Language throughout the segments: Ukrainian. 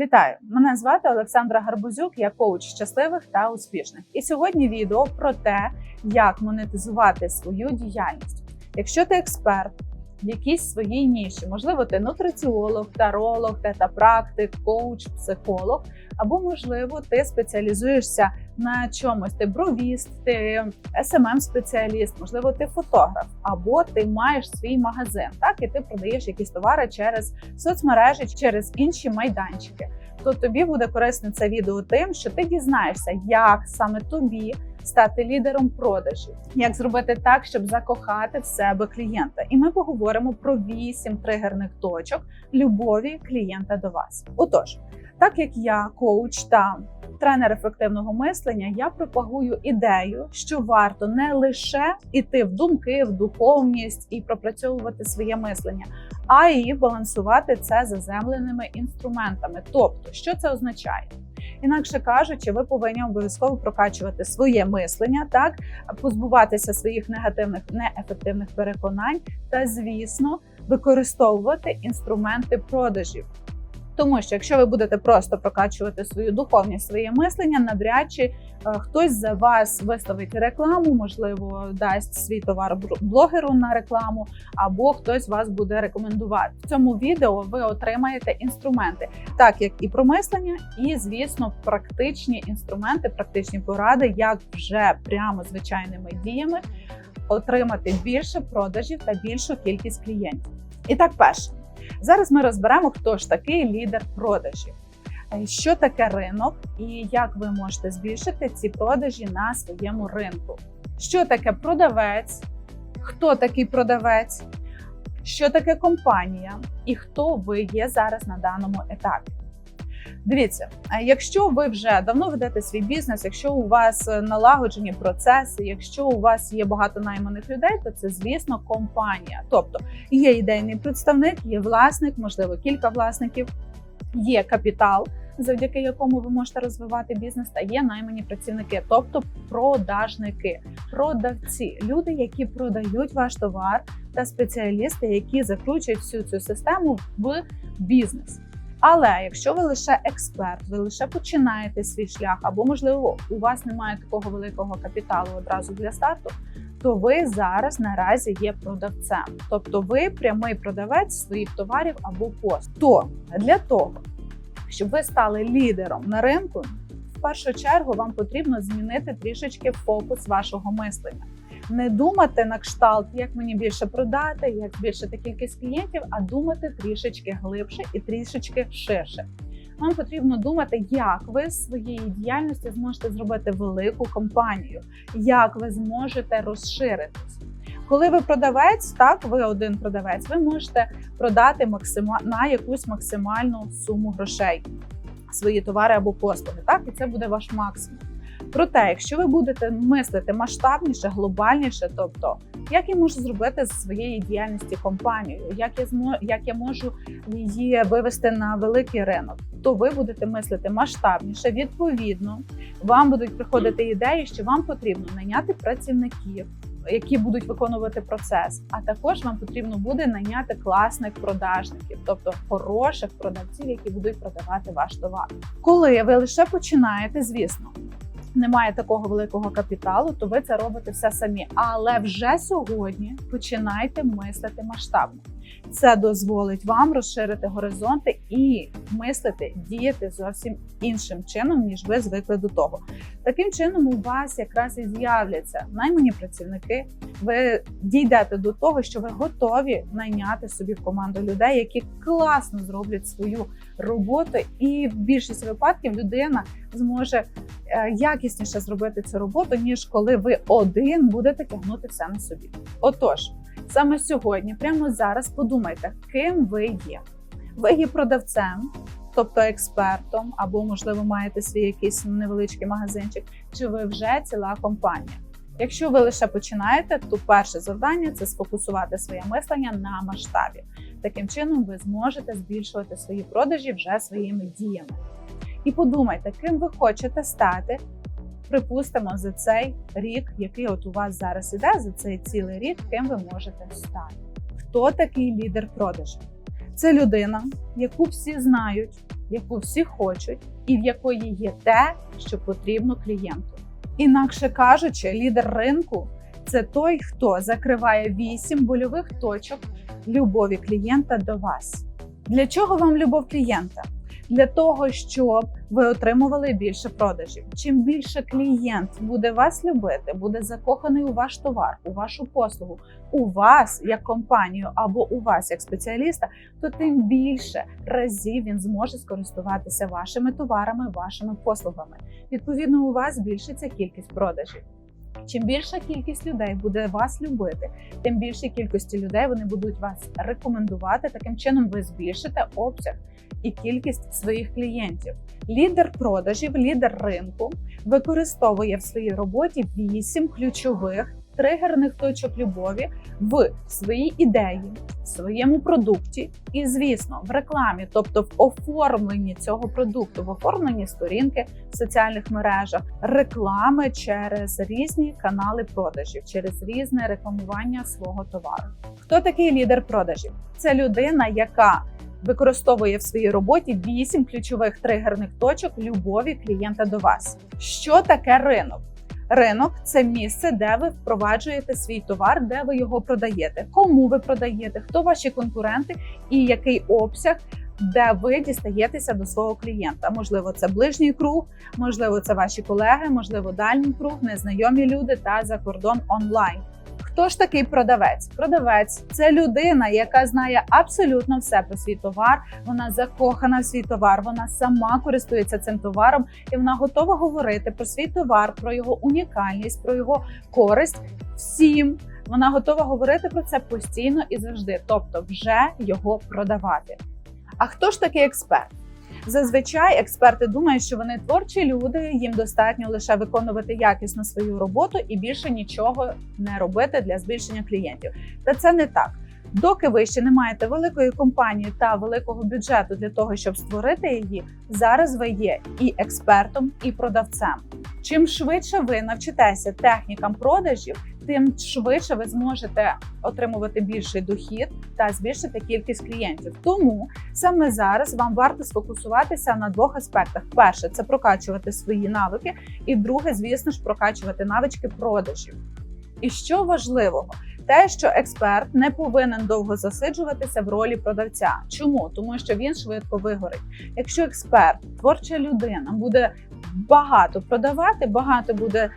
Вітаю! Мене звати Олександра Гарбузюк, я коуч щасливих та успішних. І сьогодні відео про те, як монетизувати свою діяльність. Якщо ти експерт в якійсь своїй ніші, можливо, ти нутриціолог, таролог, тета-практик, коуч, психолог, або, можливо, ти спеціалізуєшся на чомусь, ти бровіст, ти smm спеціаліст можливо, ти фотограф, або ти маєш свій магазин, так? І ти продаєш якісь товари через соцмережі, через інші майданчики. То тобі буде корисне це відео тим, що ти дізнаєшся, як саме тобі стати лідером продажів, як зробити так, щоб закохати в себе клієнта. І ми поговоримо про вісім тригерних точок любові клієнта до вас. Отож, так як я коуч та тренер ефективного мислення, я пропагую ідею, що варто не лише іти в думки, в духовність і пропрацьовувати своє мислення, а й балансувати це заземленими інструментами. Тобто, що це означає? Інакше кажучи, ви повинні обов'язково прокачувати своє мислення, так позбуватися своїх негативних неефективних переконань, та звісно, використовувати інструменти продажів. Тому що якщо ви будете просто прокачувати свою духовність, своє мислення, навряд чи е, хтось за вас виставить рекламу, можливо, дасть свій товар блогеру на рекламу, або хтось вас буде рекомендувати. В цьому відео ви отримаєте інструменти, так як і про мислення, і звісно, практичні інструменти, практичні поради, як вже прямо звичайними діями отримати більше продажів та більшу кількість клієнтів. І так, перше. Зараз ми розберемо, хто ж такий лідер продажів, е, що таке ринок і як ви можете збільшити ці продажі на своєму ринку. Що таке продавець, хто такий продавець, що таке компанія і хто ви є зараз на даному етапі. Дивіться, якщо ви вже давно ведете свій бізнес, якщо у вас налагоджені процеси, якщо у вас є багато найманих людей, то це звісно компанія. Тобто є ідейний представник, є власник, можливо, кілька власників, є капітал, завдяки якому ви можете розвивати бізнес, та є наймані працівники, тобто продажники, продавці, люди, які продають ваш товар, та спеціалісти, які закручують всю цю систему в бізнес. Але якщо ви лише експерт, ви лише починаєте свій шлях, або можливо у вас немає такого великого капіталу одразу для старту, то ви зараз наразі є продавцем, тобто ви прямий продавець своїх товарів або послуг. То для того, щоб ви стали лідером на ринку, в першу чергу вам потрібно змінити трішечки фокус вашого мислення не думати на кшталт, як мені більше продати, як збільшити кількість клієнтів, а думати трішечки глибше і трішечки ширше. Вам потрібно думати, як ви з своєї діяльності зможете зробити велику компанію, як ви зможете розширитись. Коли ви продавець, так ви один продавець, ви можете продати максима... на якусь максимальну суму грошей свої товари або послуги. Так, і це буде ваш максимум. Проте, якщо ви будете мислити масштабніше, глобальніше, тобто як я можу зробити з своєї діяльності компанію, як я змо, як я можу її вивести на великий ринок, то ви будете мислити масштабніше. Відповідно, вам будуть приходити ідеї, що вам потрібно найняти працівників. Які будуть виконувати процес, а також вам потрібно буде найняти класних продажників, тобто хороших продавців, які будуть продавати ваш товар. Коли ви лише починаєте, звісно, немає такого великого капіталу, то ви це робите все самі. Але вже сьогодні починайте мислити масштабно. Це дозволить вам розширити горизонти і мислити, діяти зовсім іншим чином, ніж ви звикли до того. Таким чином, у вас якраз і з'являться наймані працівники. Ви дійдете до того, що ви готові найняти собі в команду людей, які класно зроблять свою роботу, і в більшості випадків людина зможе е, якісніше зробити цю роботу, ніж коли ви один будете тягнути все на собі. Отож. Саме сьогодні, прямо зараз, подумайте, ким ви є. Ви є продавцем, тобто експертом, або, можливо, маєте свій якийсь невеличкий магазинчик, чи ви вже ціла компанія. Якщо ви лише починаєте, то перше завдання це сфокусувати своє мислення на масштабі. Таким чином, ви зможете збільшувати свої продажі вже своїми діями. І подумайте, ким ви хочете стати припустимо, за цей рік, який от у вас зараз іде, за цей цілий рік, ким ви можете стати. Хто такий лідер продажу? Це людина, яку всі знають, яку всі хочуть, і в якої є те, що потрібно клієнту. Інакше кажучи, лідер ринку це той, хто закриває вісім больових точок любові клієнта до вас. Для чого вам любов клієнта? Для того, щоб ви отримували більше продажів. Чим більше клієнт буде вас любити, буде закоханий у ваш товар, у вашу послугу, у вас як компанію або у вас як спеціаліста, то тим більше разів він зможе скористуватися вашими товарами, вашими послугами. Відповідно, у вас збільшиться кількість продажів. Чим більша кількість людей буде вас любити, тим більшій кількості людей вони будуть вас рекомендувати. Таким чином, ви збільшите обсяг і кількість своїх клієнтів. Лідер продажів, лідер ринку використовує в своїй роботі вісім ключових тригерних точок любові в своїй ідеї, в своєму продукті і, звісно, в рекламі, тобто в оформленні цього продукту, в оформленні сторінки в соціальних мережах, реклами через різні канали продажів, через різне рекламування свого товару. Хто такий лідер продажів? Це людина, яка використовує в своїй роботі вісім ключових тригерних точок любові клієнта до вас. Що таке ринок? Ринок це місце, де ви впроваджуєте свій товар, де ви його продаєте, кому ви продаєте, хто ваші конкуренти і який обсяг, де ви дістаєтеся до свого клієнта. Можливо, це ближній круг, можливо, це ваші колеги, можливо, дальній круг, незнайомі люди та за кордон онлайн. Хто ж такий продавець? Продавець це людина, яка знає абсолютно все про свій товар. Вона закохана в свій товар, вона сама користується цим товаром, і вона готова говорити про свій товар, про його унікальність, про його користь всім. Вона готова говорити про це постійно і завжди, тобто вже його продавати. А хто ж такий експерт? Зазвичай експерти думають, що вони творчі люди, їм достатньо лише виконувати якісно свою роботу і більше нічого не робити для збільшення клієнтів. Та це не так. Доки ви ще не маєте великої компанії та великого бюджету для того, щоб створити її, зараз ви є і експертом, і продавцем. Чим швидше ви навчитеся технікам продажів, тим швидше ви зможете отримувати більший дохід та збільшити кількість клієнтів. Тому саме зараз вам варто сфокусуватися на двох аспектах: перше це прокачувати свої навики, і друге, звісно ж, прокачувати навички продажів. І що важливого, те, що експерт не повинен довго засиджуватися в ролі продавця. Чому? Тому що він швидко вигорить. Якщо експерт, творча людина, буде багато продавати, багато буде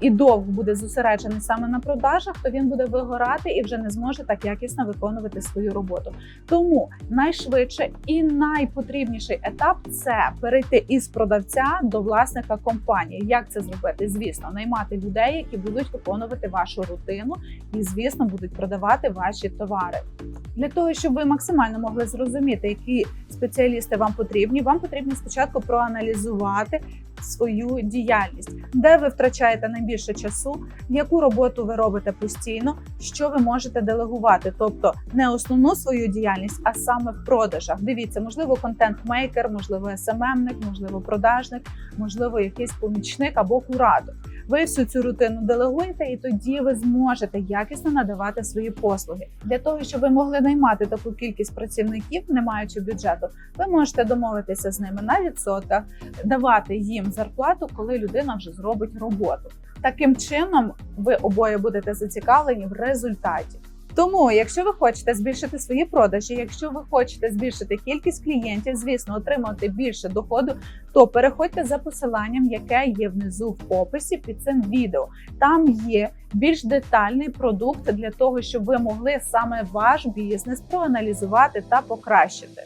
і довго буде зосереджений саме на продажах, то він буде вигорати і вже не зможе так якісно виконувати свою роботу. Тому найшвидше і найпотрібніший етап це перейти із продавця до власника компанії. Як це зробити? Звісно, наймати людей, які будуть виконувати вашу рутину, і звісно будуть продавати ваші товари. Для того щоб ви максимально могли зрозуміти, які спеціалісти вам потрібні, вам потрібно спочатку проаналізувати свою діяльність, де ви втрачаєте найбільше часу, яку роботу ви робите постійно, що ви можете делегувати, тобто не основну свою діяльність, а саме в продажах. Дивіться, можливо, контент-мейкер, можливо, СММник, можливо, продажник, можливо, якийсь помічник або куратор. Ви всю цю рутину делегуєте, і тоді ви зможете якісно надавати свої послуги. Для того щоб ви могли наймати таку кількість працівників, не маючи бюджету, ви можете домовитися з ними на відсотках, давати їм зарплату, коли людина вже зробить роботу. Таким чином, ви обоє будете зацікавлені в результаті. Тому, якщо ви хочете збільшити свої продажі, якщо ви хочете збільшити кількість клієнтів, звісно, отримати більше доходу, то переходьте за посиланням, яке є внизу в описі під цим відео. Там є більш детальний продукт для того, щоб ви могли саме ваш бізнес проаналізувати та покращити.